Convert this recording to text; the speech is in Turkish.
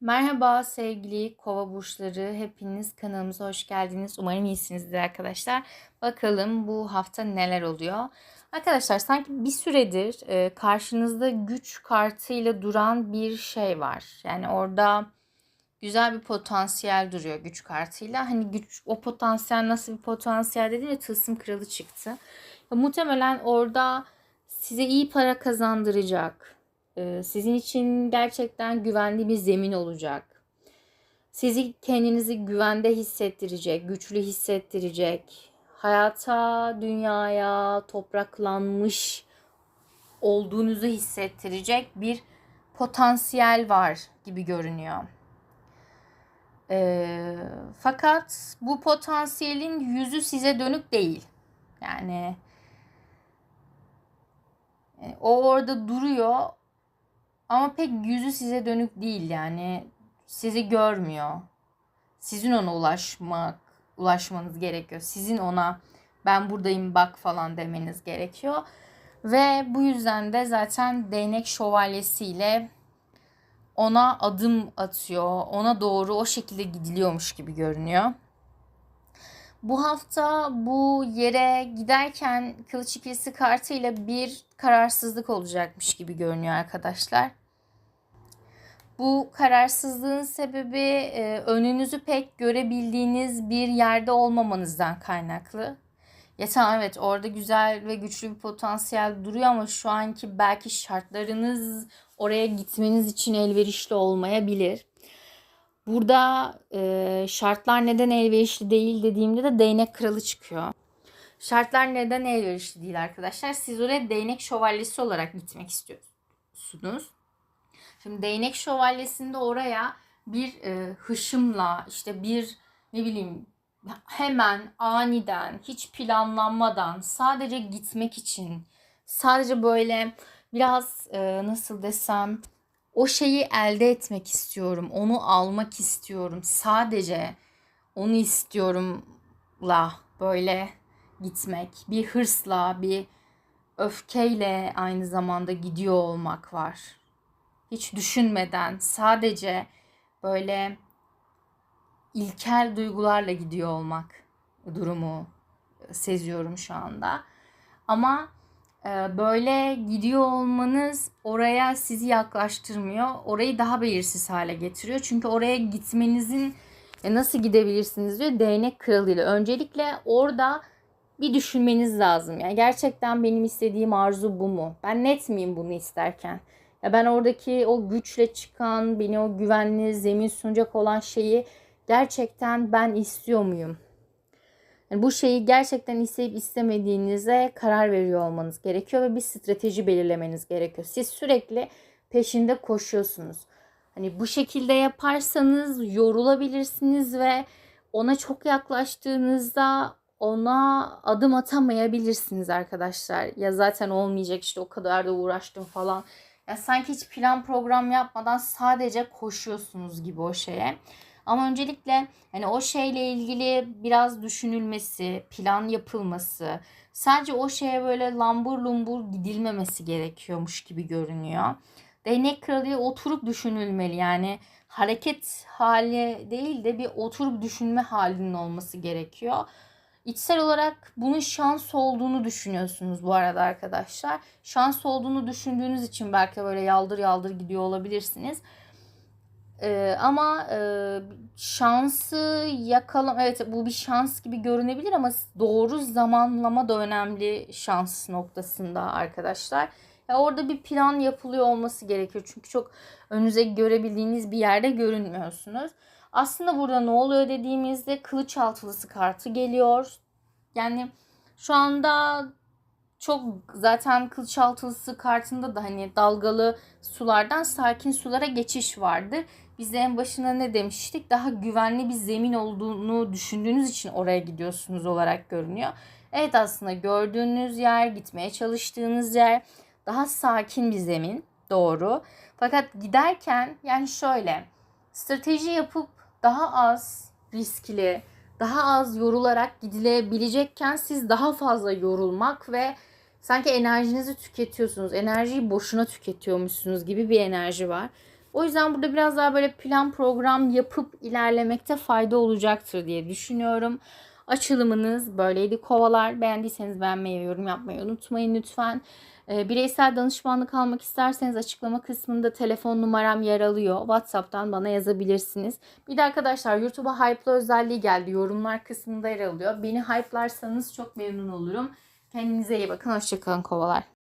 Merhaba sevgili kova burçları. Hepiniz kanalımıza hoş geldiniz. Umarım iyisinizdir arkadaşlar. Bakalım bu hafta neler oluyor. Arkadaşlar sanki bir süredir e, karşınızda güç kartıyla duran bir şey var. Yani orada güzel bir potansiyel duruyor güç kartıyla. Hani güç o potansiyel nasıl bir potansiyel dedi ve tılsım kralı çıktı. Ya, muhtemelen orada size iyi para kazandıracak sizin için gerçekten güvenli bir zemin olacak. Sizi kendinizi güvende hissettirecek, güçlü hissettirecek, hayata, dünyaya topraklanmış olduğunuzu hissettirecek bir potansiyel var gibi görünüyor. Ee, fakat bu potansiyelin yüzü size dönük değil. Yani e, o orada duruyor ama pek yüzü size dönük değil yani. Sizi görmüyor. Sizin ona ulaşmak, ulaşmanız gerekiyor. Sizin ona ben buradayım bak falan demeniz gerekiyor. Ve bu yüzden de zaten değnek şövalyesiyle ona adım atıyor. Ona doğru o şekilde gidiliyormuş gibi görünüyor. Bu hafta bu yere giderken kılıç ikilisi kartıyla bir kararsızlık olacakmış gibi görünüyor arkadaşlar. Bu kararsızlığın sebebi e, önünüzü pek görebildiğiniz bir yerde olmamanızdan kaynaklı. Ya tamam evet orada güzel ve güçlü bir potansiyel duruyor ama şu anki belki şartlarınız oraya gitmeniz için elverişli olmayabilir. Burada e, şartlar neden elverişli değil dediğimde de değnek kralı çıkıyor. Şartlar neden elverişli değil arkadaşlar? Siz oraya değnek şövalyesi olarak gitmek istiyorsunuz. Şimdi değnek şövalyesinde oraya bir e, hışımla işte bir ne bileyim hemen aniden hiç planlanmadan sadece gitmek için sadece böyle biraz e, nasıl desem o şeyi elde etmek istiyorum. Onu almak istiyorum. Sadece onu istiyorumla böyle gitmek. Bir hırsla, bir öfkeyle aynı zamanda gidiyor olmak var. Hiç düşünmeden sadece böyle ilkel duygularla gidiyor olmak durumu seziyorum şu anda. Ama ee, böyle gidiyor olmanız oraya sizi yaklaştırmıyor. Orayı daha belirsiz hale getiriyor. Çünkü oraya gitmenizin e, nasıl gidebilirsiniz diyor değnek kralıyla. Öncelikle orada bir düşünmeniz lazım. Yani gerçekten benim istediğim arzu bu mu? Ben net miyim bunu isterken? Ya ben oradaki o güçle çıkan, beni o güvenli zemin sunacak olan şeyi gerçekten ben istiyor muyum? Yani bu şeyi gerçekten isteyip istemediğinize karar veriyor olmanız gerekiyor ve bir strateji belirlemeniz gerekiyor. Siz sürekli peşinde koşuyorsunuz. Hani bu şekilde yaparsanız yorulabilirsiniz ve ona çok yaklaştığınızda ona adım atamayabilirsiniz arkadaşlar. Ya zaten olmayacak işte o kadar da uğraştım falan. Ya sanki hiç plan program yapmadan sadece koşuyorsunuz gibi o şeye. Ama öncelikle hani o şeyle ilgili biraz düşünülmesi, plan yapılması, sadece o şeye böyle lambur lumbur gidilmemesi gerekiyormuş gibi görünüyor. Değnek kralıya oturup düşünülmeli yani hareket hali değil de bir oturup düşünme halinin olması gerekiyor. İçsel olarak bunun şans olduğunu düşünüyorsunuz bu arada arkadaşlar. Şans olduğunu düşündüğünüz için belki böyle yaldır yaldır gidiyor olabilirsiniz. Ee, ama e, şansı yakalam evet bu bir şans gibi görünebilir ama doğru zamanlama da önemli şans noktasında arkadaşlar. Ya orada bir plan yapılıyor olması gerekiyor. Çünkü çok önünüze görebildiğiniz bir yerde görünmüyorsunuz. Aslında burada ne oluyor dediğimizde kılıç altılısı kartı geliyor. Yani şu anda çok zaten kılıç altılısı kartında da hani dalgalı sulardan sakin sulara geçiş vardı. Biz de en başına ne demiştik? Daha güvenli bir zemin olduğunu düşündüğünüz için oraya gidiyorsunuz olarak görünüyor. Evet aslında gördüğünüz yer, gitmeye çalıştığınız yer daha sakin bir zemin. Doğru. Fakat giderken yani şöyle strateji yapıp daha az riskli, daha az yorularak gidilebilecekken siz daha fazla yorulmak ve sanki enerjinizi tüketiyorsunuz. Enerjiyi boşuna tüketiyormuşsunuz gibi bir enerji var. O yüzden burada biraz daha böyle plan program yapıp ilerlemekte fayda olacaktır diye düşünüyorum. Açılımınız böyleydi kovalar. Beğendiyseniz beğenmeyi yorum yapmayı unutmayın lütfen. Ee, bireysel danışmanlık almak isterseniz açıklama kısmında telefon numaram yer alıyor. WhatsApp'tan bana yazabilirsiniz. Bir de arkadaşlar YouTube'a hype'lı özelliği geldi. Yorumlar kısmında yer alıyor. Beni hype'larsanız çok memnun olurum. Kendinize iyi bakın. Hoşçakalın kovalar.